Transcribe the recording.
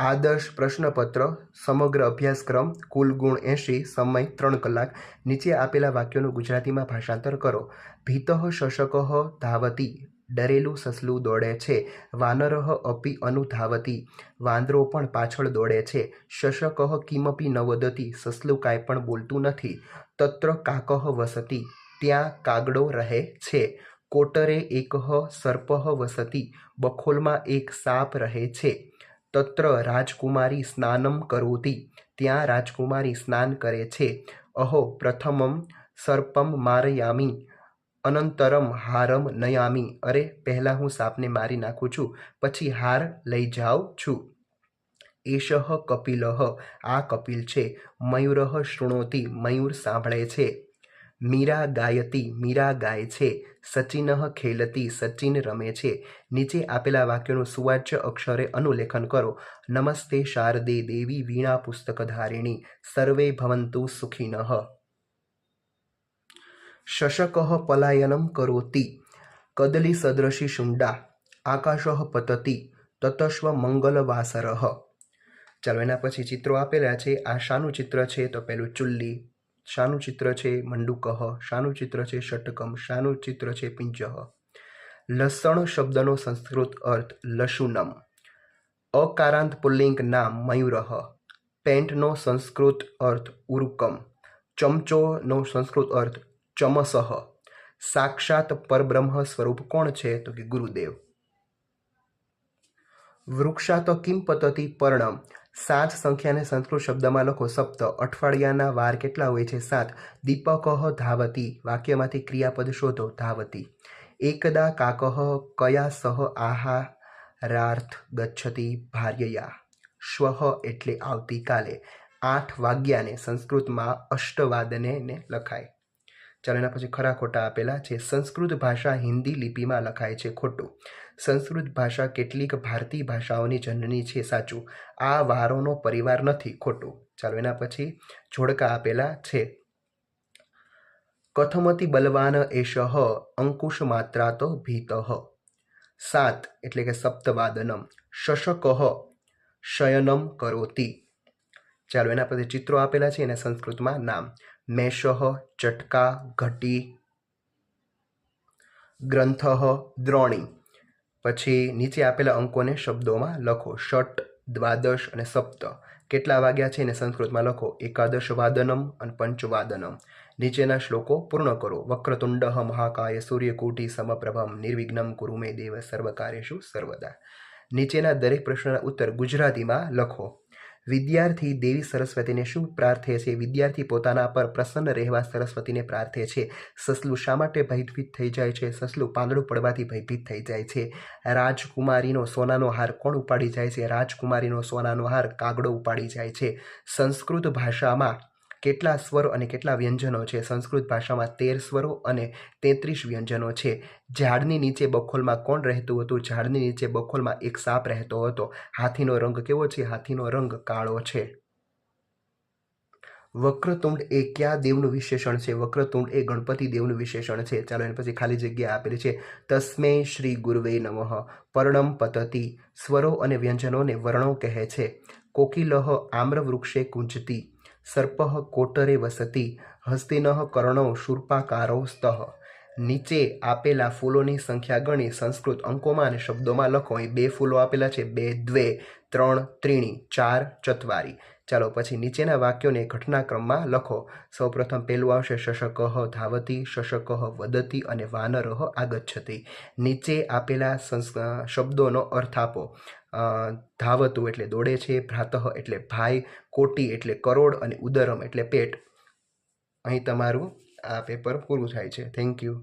આદર્શ પ્રશ્નપત્ર, સમગ્ર અભ્યાસક્રમ, કુલ ગુણ એંશી, સમય ત્રણ કલાક, નીચે આપેલા વાક્યોનું ગુજરાતીમાં ભાષાંતર કરો. ભીતઃ શશકઃ ધાવતી, ડરેલું સસલું દોડે છે, વાનરઃ અપી અનુધાવતી, વાંદરો પણ પાછળ દોડે છે, શશકઃ કિમપી ન વદતી સસલું કાંઈ પણ બોલતું નથી, તત્ર કાકહ વસતી, ત્યાં કાગડો રહે છે, કોટરે એક સર્પહ વસતી, બખોલમાં એક સાપ રહે છે તત્ર રાજકુમારી સ્નાનમ કરોતિ, ત્યાં રાજકુમારી સ્નાન કરે છે. અહો, પ્રથમમ સર્પમ મારયામી, અનંતરમ હારમ નયામી. અરે, પહેલાં હું સાપને મારી નાખું છું, પછી હાર લઈ જાઉં છું. એશ કપિલ, આ કપિલ છે. મયુરઃ શૃણોતિ, મયુર સાંભળે છે. મીરા ગાયતી, મીરા ગાય છે, સચિનઃ ખેલતી, સચિન રમે છે. નીચે આપેલા વાક્યોનું સુવાચ્ય અક્ષરે અનુલેખન કરો. નમસ્તે શારદે દેવી, વીણા પુસ્તકધારિણી, સર્વે ભવંતુ સુખિનઃ. શશક પલાયનમ કરોતિ, કદલી સદૃશી શુંડા, આકાશઃ પતતી, તતસ્વ મંગલવાસરઃ. ચાલો એના પછી ચિત્રો આપેલા છે. આ શાનું ચિત્ર છે તો પેલું ચુલ્લી. શાનું ચિત્ર છે મંડુકહ શાનું ચિત્ર છે ષટકમ શાનું ચિત્ર છે પિંચહ લસણ શબ્દનો સંસ્કૃત અર્થ લશુનમ અકારાંત પુલ્લિંગ નામ મયુરહ. પેન્ટનો સંસ્કૃત અર્થ ઉરુકમ. ચમચોનો સંસ્કૃત અર્થ ચમસહ. સાક્ષાત પરબ્રહ્મ સ્વરૂપ કોણ છે? તો કે ગુરુદેવ. વૃક્ષાત કિમ પતતી પર્ણમ? સાત સંખ્યાને સંસ્કૃત શબ્દમાં લખો. સપ્ત. અઠવાડિયાના વાર કેટલા હોય છે? સાત. દીપકઃ ધાવતી. વાક્યમાંથી ક્રિયાપદ શોધો. ધાવતી. એકદા કાકહ કયા સહ આહારાર્થ ગચ્છતી ભાર્યયા? શ્વ એટલે આવતીકાલે. આઠ વાગ્યાને સંસ્કૃતમાં અષ્ટવાદને લખાય. ચાલો એના પછી ખરા ખોટા આપેલા છે. સંસ્કૃત ભાષા હિન્દી લિપિમાં લખાય છે ખોટું. સંસ્કૃત ભાષા કેટલીક ભારતીય ભાષાઓની જનની છે સાચું. આ વારોનો પરિવાર નથી, ખોટું. ચાલો એના પછી જોડકા આપેલા છે. કથમતી બલવાન એષ અંકુશ માત્રા તો ભીત. સાત એટલે કે સપ્તવાદનમ. શશક શયનમ કરોતી. ચાલો એના પછી ચિત્રો આપેલા છે એને સંસ્કૃતમાં નામ. મેષ, ચટકા, ઘટી, ગ્રંથ, દ્રોણી. પછી નીચે આપેલા અંકોને શબ્દોમાં લખો. ષટ, દ્વાદશ અને સપ્ત. કેટલા વાગ્યા છે એને સંસ્કૃતમાં લખો. એકાદશ વાદનમ અને પંચવાદનમ. નીચેના શ્લોકો પૂર્ણ કરો. વક્રતુંડ, મહાકાય, સૂર્યકોટી, સમપ્રભમ, નિર્વિઘ્નમ કુરુમે દેવ સર્વકાર્યશુ સર્વદા. નીચેના દરેક પ્રશ્નના ઉત્તર ગુજરાતીમાં લખો. વિદ્યાર્થી દેવી સરસ્વતીને શું પ્રાર્થે છે? વિદ્યાર્થી પોતાના પર પ્રસન્ન રહેવા સરસ્વતીને પ્રાર્થે છે. સસલું શા માટે ભયભીત થઈ જાય છે? સસલું પાંદડું પડવાથી ભયભીત થઈ જાય છે. રાજકુમારીનો સોનાનો હાર કોણ ઉપાડી જાય છે? રાજકુમારીનો સોનાનો હાર કાગડો ઉપાડી જાય છે. સંસ્કૃત ભાષામાં કેટલા સ્વરો અને કેટલા વ્યંજનો છે? સંસ્કૃત ભાષામાં તેર સ્વરો અને તેત્રીસ વ્યંજનો છે. ઝાડની નીચે બખોલમાં કોણ રહેતું હતું? ઝાડની નીચે બખોલમાં એક સાપ રહેતો હતો. હાથીનો રંગ કેવો છે? હાથીનો રંગ કાળો છે. વક્રતુંડ એ કયા દેવનું વિશેષણ છે? વક્રતુંડ એ ગણપતિ દેવનું વિશેષણ છે. ચાલો એના પછી ખાલી જગ્યા આપેલી છે. તસ્મે શ્રી ગુરવે નમઃ. પર્ણમ પતતી. સ્વરો અને વ્યંજનોને વર્ણો કહે છે. કોકિલહ આમ્રવૃક્ષે કુંજતી. સર્પ કોટરે વસતી હસ્તિન કર્ણો શૂર્પાકારો સ્તઃ નીચે આપેલા ફૂલોની સંખ્યા ગણી સંસ્કૃત અંકોમાં અને શબ્દોમાં લખો. અહીં બે ફૂલો આપેલા છે. બે, દ્વે, ત્રણ, ત્રીણી, ચાર, ચત્વારી. ચાલો પછી નીચેના વાક્યોને ઘટનાક્રમમાં લખો. સૌપ્રથમ પહેલું આવશે શશક ધાવતી, શશક વદતી અને વાનરહ આગચ્છતી. નીચે આપેલા શબ્દોનો અર્થ આપો. ધાવતું એટલે દોડે છે, ભ્રાતઃ એટલે ભાઈ, કોટી એટલે કરોડ અને ઉદરમ એટલે પેટ. અહીં તમારું આ પેપર પૂરું થાય છે. Thank you